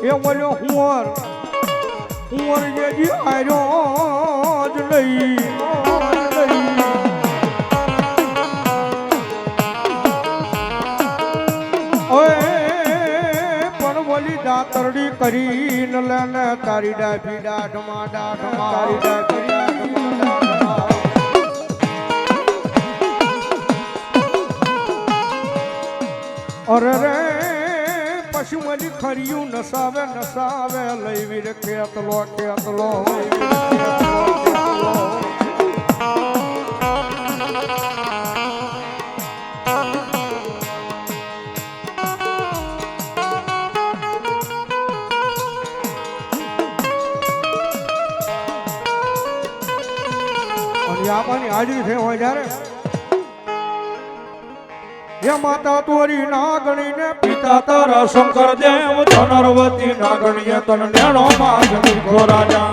એ ઓલો હુંવર હુંવર જેદી આર્યો જ લઈ દાતરડી કરીને લેને તારી ડાભી દાઢમાં દાઢમાં. તારી ડાભી દાઢમાં. અરે રે પશુઓની ખરિયું નસાવે નસાવે. લઈ વીર ખેતલો ખેતલો. આમાંની હાજરી થઈ હોય જ્યારે હે માતા તોરી નાગણી ને પિતા તારા શંકર દેવ, ધનરવતી નાગણીએ તન નેણો માં જમી ખોરાજા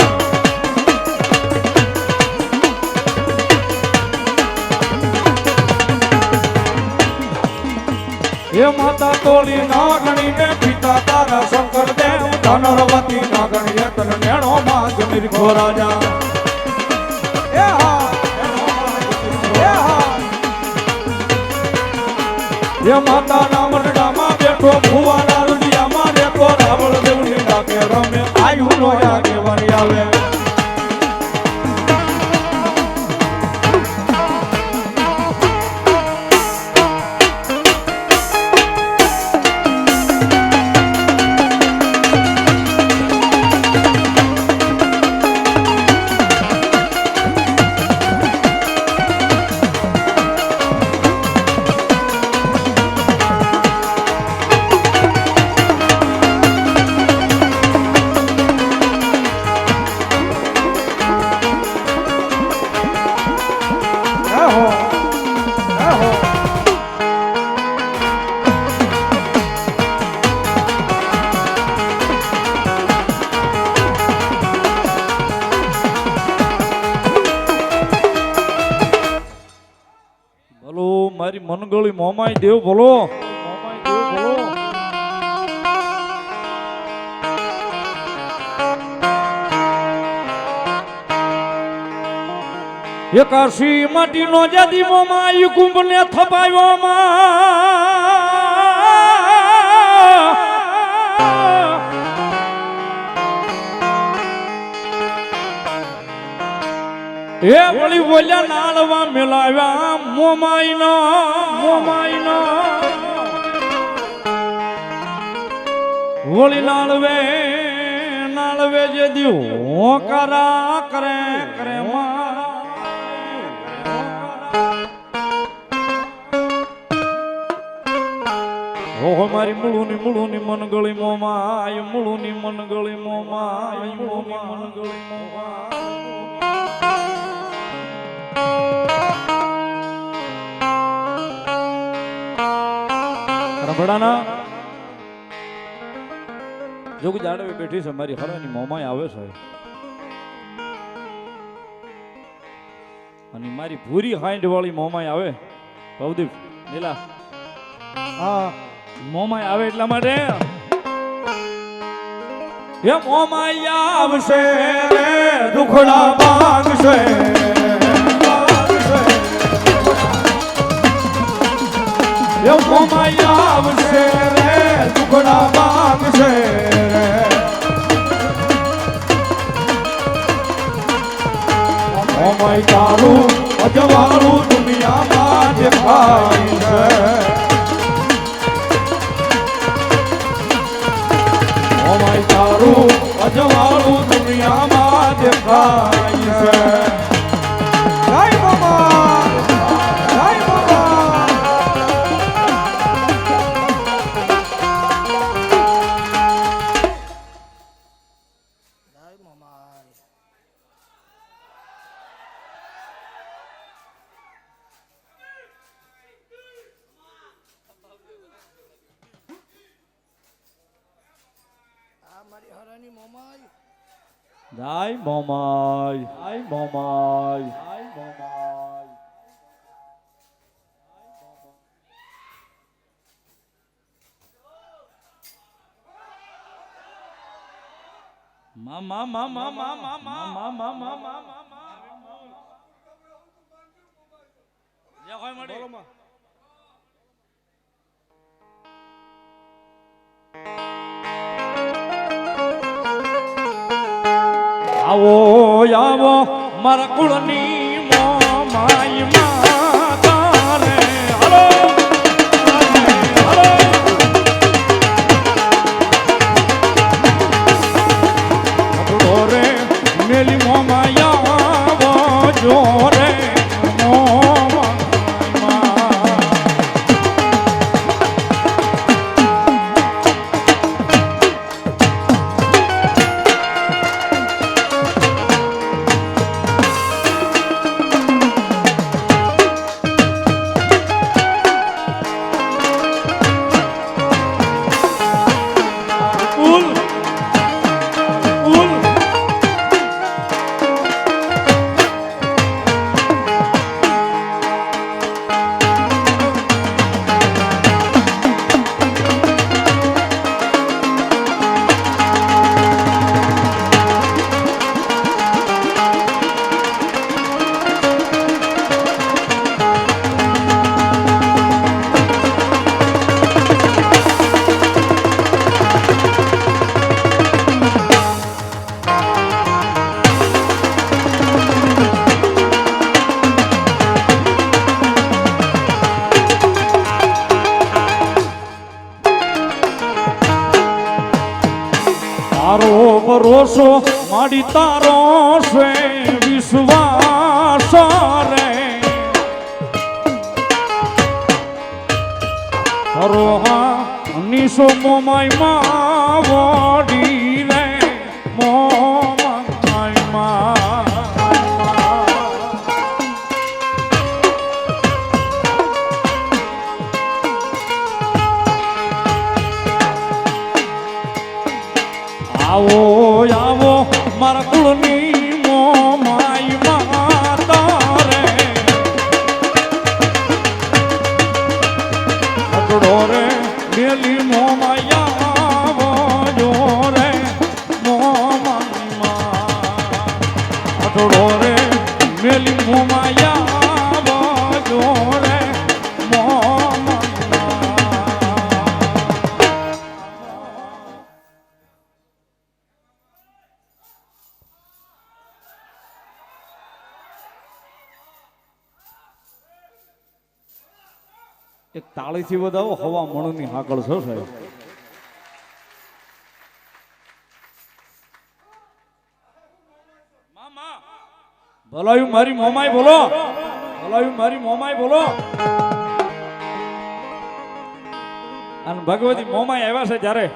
હે માતા તોરી નાગણી ને પિતા તારા શંકર દેવ, ધનરવતી નાગણીએ તન નેણો માં જમી ખોરાજા એ માતા ના મંડળામાં બેઠો ભુવાના રૂડિયામાં રેતો આગેવાની આવે. મનગળી મોમાઈ દેવ બોલો મોમાઈ એકાશી માટીનો જાદી મોમાં ઈ કુંભને થપાવ્યોમાં. એ વળી બોલ્યા, નાળવા મેલાવ્યા મોમાઈનો. મોમાઈનો વળી નાળવે નાળવે જે દી હોકારા કરે કરે ઓહો, મારી મુળુની મુળુની મનગળી મોમાં આય મુળુની મનગળી મોમાં આય મુળુની મનગળી મોમાં રંભડાના જોગી જાડવે બેઠી છે, મારી હરાની મોમાય આવે છે. અને મારી ભૂરી હાઈન્ડ વાળી મોમાય આવે. ભવદીપ, નીલા. હા મોમાય આવે એટલા માટે. એ મોમાય આવશે, દુખડા માંગશે મોમાય આવશે રે દુખડા માંગશે રે. મોમાય તારું અજવાળું દુનિયામાં દેખાય છે. ઓમાય તારું અજવાળું દુનિયામાં દેખાય છે. જાય મોમાય જાય મોમાય જાય મોમાય મા મા મા મા મા મા મા મા મા મા મા મા મા જે હોય મળી આવો આવો મારા કુળની મોમાઈ માતા રે હલો? રે મેલી મોમાયા જો છે વિશ્વાસ રે. હરો હા નિશો મોમાઈ માં વડી ઢોરે મેલી મોમાં એક વધાવો હવા મણની હાકળ છો સાહેબ. ભલાયું મારી મોમાય બોલો. ભલાયું મારી મોમાય બોલો. અને ભગવતી મોમાય આવ્યા છે જ્યારે.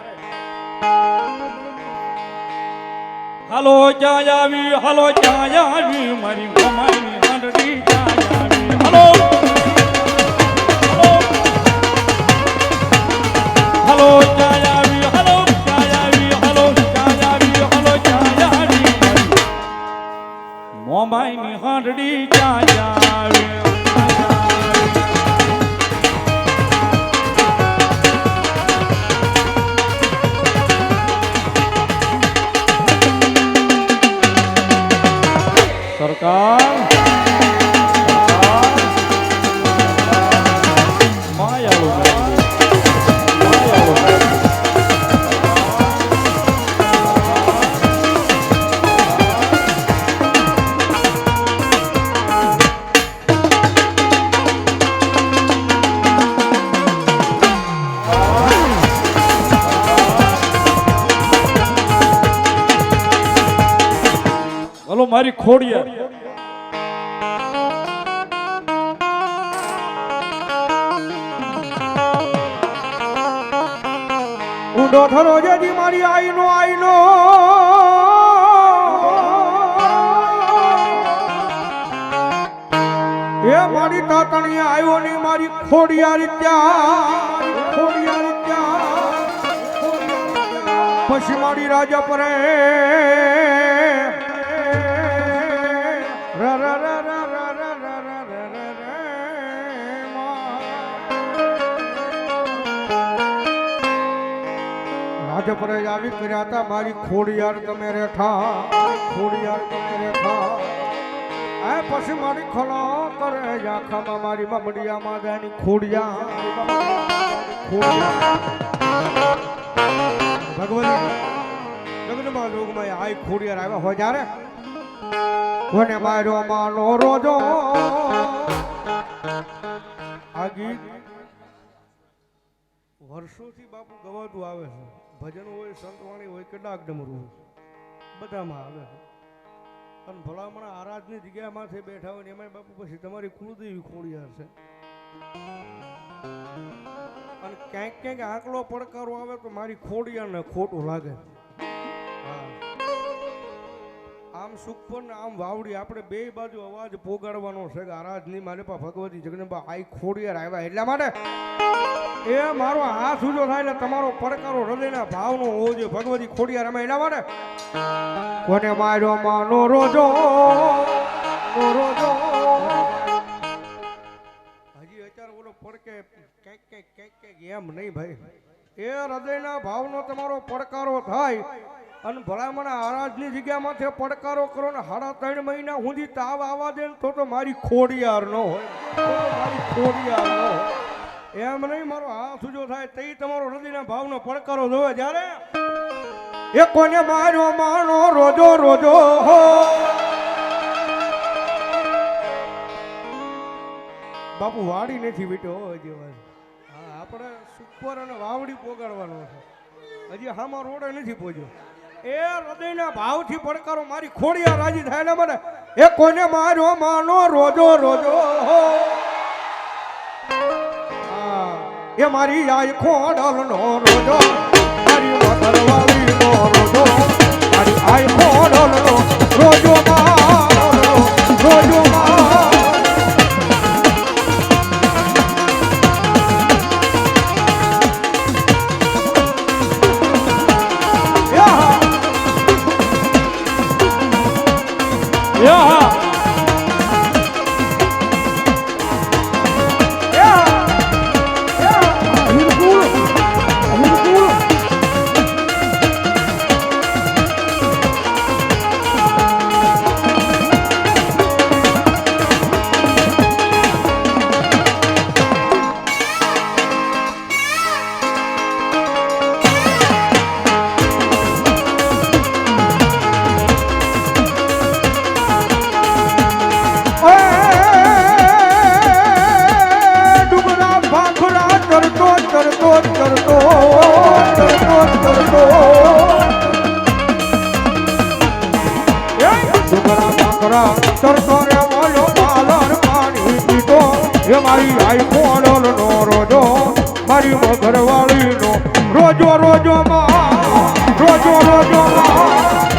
હાલો ક્યાં આવી હાલો ક્યાં આવી મારી મોમાયની મોબાઈલ હાંડડી સરકાર હલો, મારી ખોડિયા ઊંડો જેજી મારી આઈનો આઈનો. એ મારી તાતણી આવ્યો ની મારી ખોડિયા ત્યાં ખોડિયા ત્યાં પછી મારી રાજા પરે આજે પર આવી કર્યા હતા, મારી ખોડિયાર તમે રેઠા, ખોડિયાર તમે રેઠા. એ પછી મારી ખોલો કરે આખામાં મારી મમડિયામાં જાની ખોડિયા ખોડિયા ભગવતી લગ્નમાં લોકમાં આય ખોડિયાર આવ્યા હોય જ્યારે? કોને માર્યો માનો રોજો? આ ગીત વર્ષોથી બાપુ ગવાતું આવે છે. ભજન હોય સંતવાણી હોય કે ડાક ડમરું હોય બધામાં આવે. છે અને ભલામણ આરાધની જગ્યામાંથી બેઠા હોય ને એમાં બાપુ પછી તમારી કુળદેવી ખોડિયાર છે. અને ક્યાંક ક્યાંક આંકડો પડકારો આવે તો મારી ખોડિયારને ખોટું લાગે આમ સુખપર ને આમ વાવડી. આપણે બે બાજુ અવાજ પોગાડવાનો છે કે આરાધની મારે પા ભગવતી જગદંબા આઈ ખોડિયાર આવ્યા એટલા માટે એ મારો હાથ ઉજો થાય એટલે તમારો પડકારો હૃદયના ભાવનો હોવો જોઈએ ભગવતી ખોડિયાર અમે એટલા માટે. કોને માર્યો માનો રોજો રોજો. અત્યારે ઓલો પડકે ક્યાંક ક્યાંક ક્યાંક ક્યાંક એમ નહીં ભાઈ. એ હૃદયના ભાવનો તમારો પડકારો થાય. અને ભલામણ આરાજની જગ્યામાંથી પડકારો કરો ને સાડા ત્રણ મહિના સુધી તાવ આવવા દે તો તો મારી ખોડિયાર ન હોય. મારી ખોડિયાર એમ નહીં, મારો હાથ ઊંચો થાય તે તમારો હૃદયના ભાવનો પડકારો જોવે જ્યારે? એ કોને માર્યો માણો રોજો રોજો, હો. બાપુ વાડી નથી બેટો હજી આપણે સુપર અને વાવડી પોગાડવાનો છે. હજી હામાં રોડે નથી પહોંચ્યો એ હૃદયના ભાવથી પડકારો મારી ખોડિયા રાજી થાય ને મને. એ કોને માર્યો? માનો રોજો રોજો. એ મારી આય ખોડલ નો રોજો. મારી મધરવાળી નો રોજો. મારી આય ખોડલ નો રોજો, મારો રોજો. ચરતો રે બોલો પાલર પાણી પીતો એ મારી આઈ નો રોજો રોજો માં રોજો રોજો માં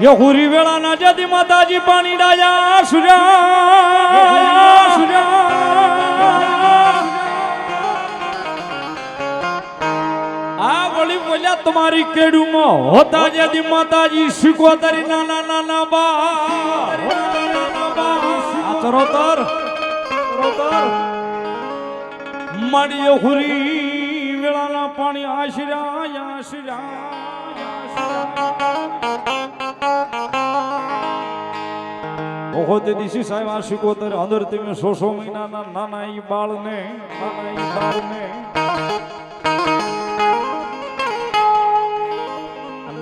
યો હુરી વેળા ના જતી માતાજી પાણી ડાયા, સુર્યા સુર્યા. આ વળી બોલ્યા, તમારી કેડુમાં હોતા જતી માતાજી શીખોતરી નાના નાના બા. ચરોતર માડીએ હુરી વેળાના પાણી આશરા આશરા ઓહો તે સાહેબ આ શીખોતર અંદર તમે સો સો મહિનાના નાના ઈ બાળને નાના ઈ બાળને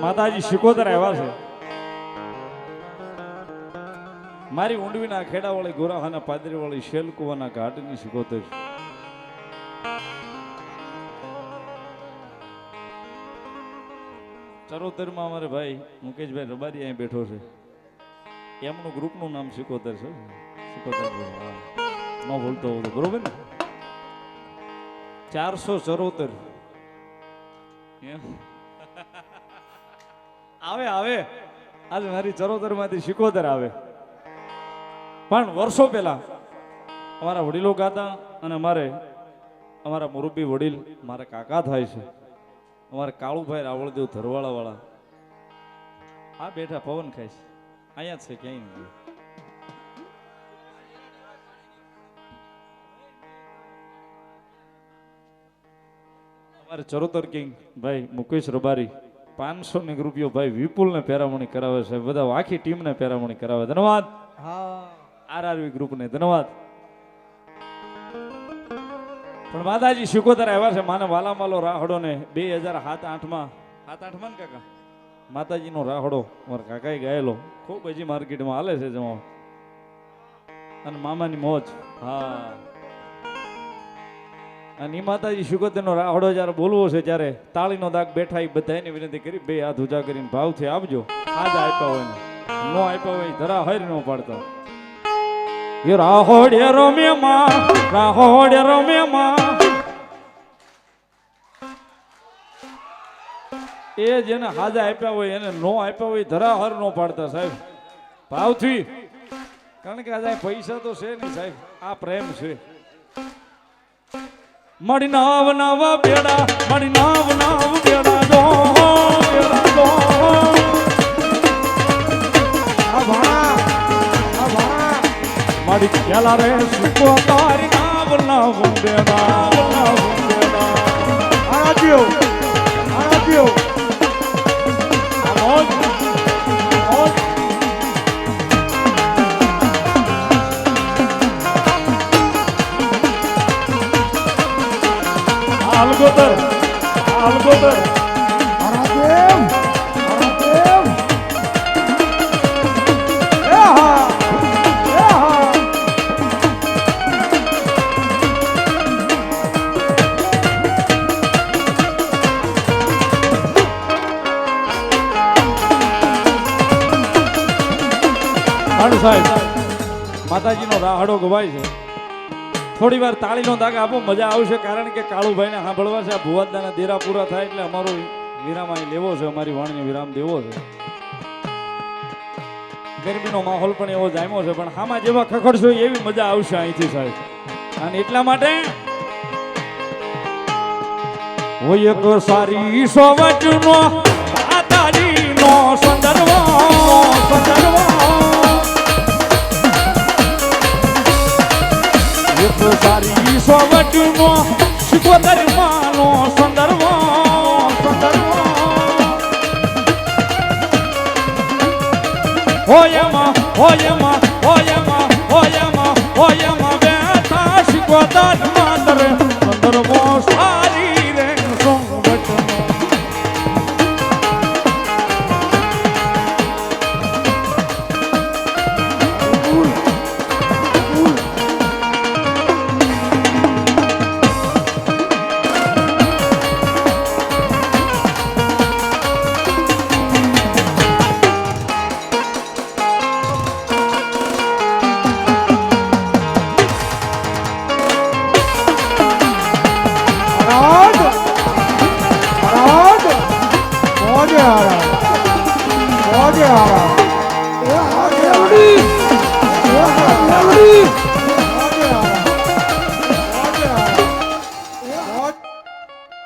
માતાજી શીખોતર આવ્યા છે. મારી ઊંડવીના ખેડાવાળી ગોરાહાના પાદરીવાળી શેલકુવાના ઘાટની શીખોતર છે. ચરોતરમાં અમારે ભાઈ મુકેશભાઈ રબારી અહીં બેઠો છે. એમનું ગ્રુપનું નામ સિકોતર છે. સિકોતર ન ભૂલતો હોઉં બરોબર ને? ચારસો ચરોતર? આવે આવે. આજે મારી ચરોતરમાંથી સિકોતર આવે. પણ વર્ષો પહેલા અમારા વડીલો ગાતા અને અમારે, અમારા મુરબ્બી વડીલ મારા કાકા થાય છે. અમારે કાળુભાઈ રાવળદેવ ધરવાળા વાળા આ બેઠા પવન ખાય છે. અહીંયા છે ક્યાંય નહીં અમારે ચરોતર કિંગ. ભાઈ મુકેશ રબારી. પાંચસો ને રૂપિયો ભાઈ વિપુલ ને પેરામણી કરાવે છે. બધા આખી ટીમ ને પેરામણી કરાવે. ધન્યવાદ. આરઆરવી ગ્રુપ ને ધન્યવાદ. પણ માતાજી શિકોતર આવ્યા છે, માને વાલામાલો રાહડો ને બે હજાર સાત આઠમાં સાત આઠમાં ને કાકા? માતાજીનો રાહડો મારા કાકાએ ગાયેલો. ખૂબ હજી માર્કેટમાં હાલે છે જમા અને મામાની મોજ. હા. અને એ માતાજી શિકોતરનો રાહડો જ્યારે બોલવો છે, ત્યારે તાળીનો દાગ બેઠા એ બધાને વિનંતી કરી, બે હાથ ઉજા કરીને ભાવથી આપજો. આજ આપ્યા હોય ને. નો આપ્યા હોય ધરા હરી નો પાડતા. એ રાહોડે રમે માં રાહોડે રમે માં એ જેને હાજા આપ્યા હોય, એને નો આપ્યા હોય ધરાહર નો પાડતા સાહેબ. ભાવથી. કારણ કે આજે પૈસા તો છે નહીં સાહેબ, આ પ્રેમ છે. મળી નાવ નાવ બેડા, મળી નાવ નાવ બેડા તારી નાવ નાવ બેડા નાવ બેડા આ સાહેબ માતાજીનો રાહડો ગવાય છે. થોડી વાર તાળીનો દાગ આપો, મજા આવશે, કારણ કે કાળુભાઈને સાંભળવા છે, આ ભુવાદાના દેરા પૂરા થાય એટલે અમારો વિરામ અહીં લેવો છે, અમારી વાણીને વિરામ દેવો છે. ગરમીનો માહોલ પણ એવો જામ્યો છે, પણ આમાં જેવા ખખડશો એવી મજા આવશે અહીંથી સાહેબ. અને એટલા માટે હોય એક સારી સોવચનો માતાજીનો સંદર્ભ સંદર્ભ. સારી સોવટનો શિકોતર માનો સંદર્ભ સંદર્ભ. હોયમાં હોયમાં